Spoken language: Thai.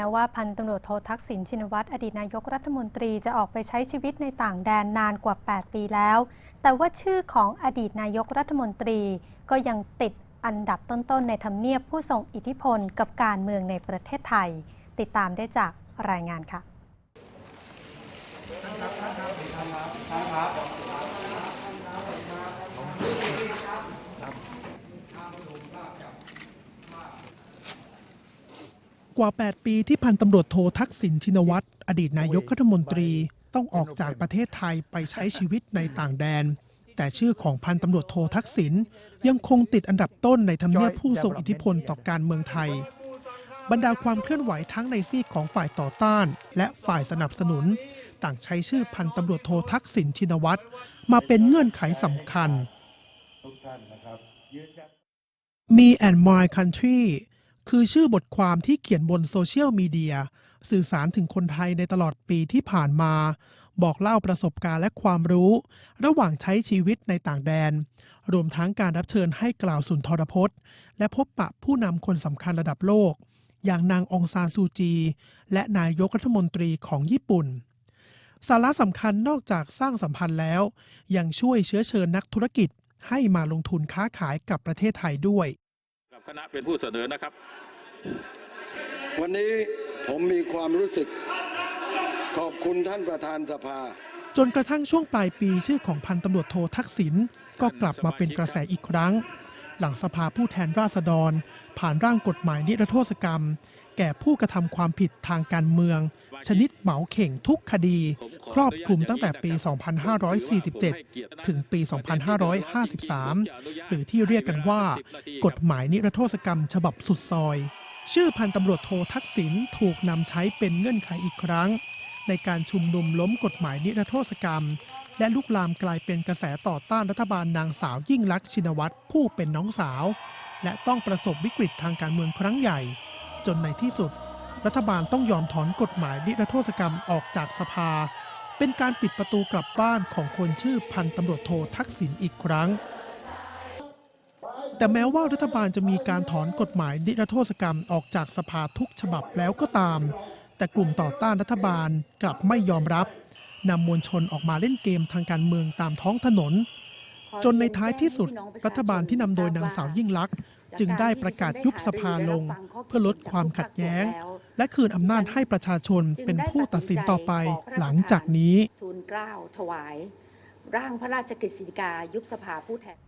ม้ว่าพันตำรวจโททักษิณชินวัตรอดีตนายกรัฐมนตรีจะออกไปใช้ชีวิตในต่างแดนนานกว่า 8 ปีแล้ว แต่ว่าชื่อของอดีตนายกรัฐมนตรีก็ยังติดอันดับต้นๆในทำเนียบผู้ทรงอิทธิพลกับการเมืองในประเทศไทย ติดตามได้จากรายงานค่ะ กว่า 8 ปีที่พันตำรวจโททักษิณชินวัตร อดีตนายกรัฐมนตรีต้องออกจากประเทศไทยไปใช้ชีวิตในต่างแดน แต่ชื่อของพันตำรวจโททักษิณยังคงติดอันดับต้นในทำเนียบผู้ทรงอิทธิพลต่อการเมืองไทย บรรดาความเคลื่อนไหวทั้งในซีกของฝ่ายต่อต้าน และฝ่ายสนับสนุน ต่างใช้ชื่อพันตำรวจโททักษิณชินวัตรมาเป็นเงื่อนไขสำคัญ Me and My Country คือชื่อบทความที่เขียนบนโซเชียลมีเดียสื่อสารถึงคนไทยในตลอดปีที่ผ่านมา บอกเล่าประสบการณ์และความรู้ ระหว่างใช้ชีวิตในต่างแดน รวมทั้งการรับเชิญให้กล่าวสุนทรพจน์ และพบปะผู้นำคนสำคัญระดับโลก อย่างนางองซานซูจี และนายกรัฐมนตรีของญี่ปุ่น สาระสำคัญนอกจากสร้างสัมพันธ์แล้ว ยังช่วยเชื้อเชิญนักธุรกิจให้มาลงทุนค้าขายกับประเทศไทยด้วย คณะเป็นผู้เสนอนะครับ วันนี้ผมมีความรู้สึก ขอบคุณท่านประธานสภา จนกระทั่งช่วงปลายปีชื่อของพันตำรวจโททักษิณก็กลับมาเป็นกระแสอีกครั้ง หลังสภาผู้แทนราษฎร ผ่านร่างกฎหมายนิรโทษกรรม แก่ผู้กระทำความผิดทางการเมือง ชนิดเหมาเข่งทุกคดี ครอบคลุมตั้งแต่ปี 2547 ถึงปี 2553 หรือที่เรียกกันว่า กฎหมายนิรโทษกรรมฉบับสุดซอย ชื่อพันตำรวจโททักษิณถูกนำใช้เป็นเงื่อนไขอีกครั้ง ในการชุมนุมล้มกฎหมายนิรโทษกรรม และลุกลามกลายเป็นกระแสต่อต้านรัฐบาลนางสาวยิ่งลักษณ์ชินวัตรผู้เป็นน้องสาว และต้องประสบวิกฤตทางการเมืองครั้งใหญ่ จนในที่สุด รัฐบาลต้องยอมถอนกฎหมายนิรโทษกรรมออกจากสภา เป็นการปิดประตูกลับบ้านของคนชื่อพันตำรวจโททักษิณอีกครั้ง แต่แม้ว่ารัฐบาลจะมีการถอนกฎหมายนิรโทษกรรมออกจากสภาทุกฉบับแล้วก็ตาม แต่กลุ่มต่อต้านรัฐบาลกลับไม่ยอมรับนำมวลชนออกมาเล่นเกมทางการเมืองตามท้องถนนจนในท้ายที่สุดรัฐบาลที่นำโดยนางสาวยิ่งลักษณ์ จึงได้ประกาศยุบสภาลง เพื่อลดความขัดแย้ง และคืนอำนาจให้ประชาชนเป็นผู้ตัดสินต่อไปหลังจากนี้ทูลเกล้าถวาย ร่างพระราชกฤษฎีกายุบสภาผู้แทน